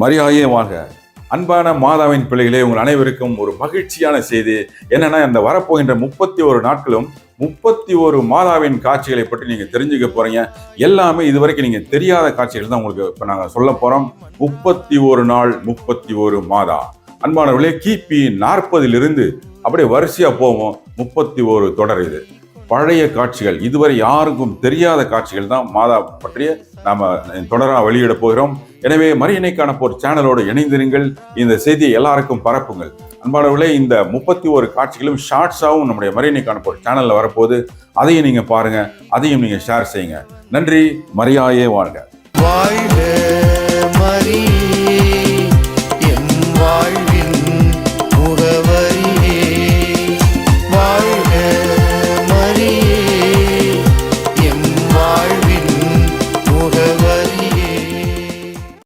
மரியாதையே வாழ்க. அன்பான மாதாவின் பிள்ளைகளே உங்கள் அனைவருக்கும் ஒரு மகிழ்ச்சியான செய்தி. என்னென்னா இந்த வரப்போகின்ற முப்பத்தி ஒரு நாட்களும் முப்பத்தி ஒரு மாதாவின் காட்சிகளை பற்றி நீங்கள் தெரிஞ்சுக்க போகிறீங்க எல்லாமே இதுவரைக்கும் நீங்கள் தெரியாத காட்சிகள் தான் உங்களுக்கு இப்போ நாங்கள் சொல்ல போகிறோம் முப்பத்தி ஒரு நாள் முப்பத்தி ஒரு மாதா. அன்பானவர்களே கிபி நாற்பதிலிருந்து அப்படியே வரிசையாக போவோம். முப்பத்தி ஒரு தொடர் இது. பழைய காட்சிகள் இதுவரை யாருக்கும் தெரியாத காட்சிகள் தான் மாதா பற்றிய நாம தொடராக வெளியிட போகிறோம். எனவே மரியணைக்கான போர் சேனலோடு இணைந்திருங்கள். இந்த செய்தியை எல்லாருக்கும் பரப்புங்கள். அன்பானவர்களே இந்த முப்பத்தி ஒரு காட்சிகளும் ஷார்ட்ஸாகவும் நம்முடைய மரியணைக்கான போர் சேனலில் வரப்போகுது. அதையும் நீங்கள் பாருங்கள் அதையும் நீங்கள் ஷேர் செய்யுங்க. நன்றி. மரியாயே வாழ்க. வாழ்க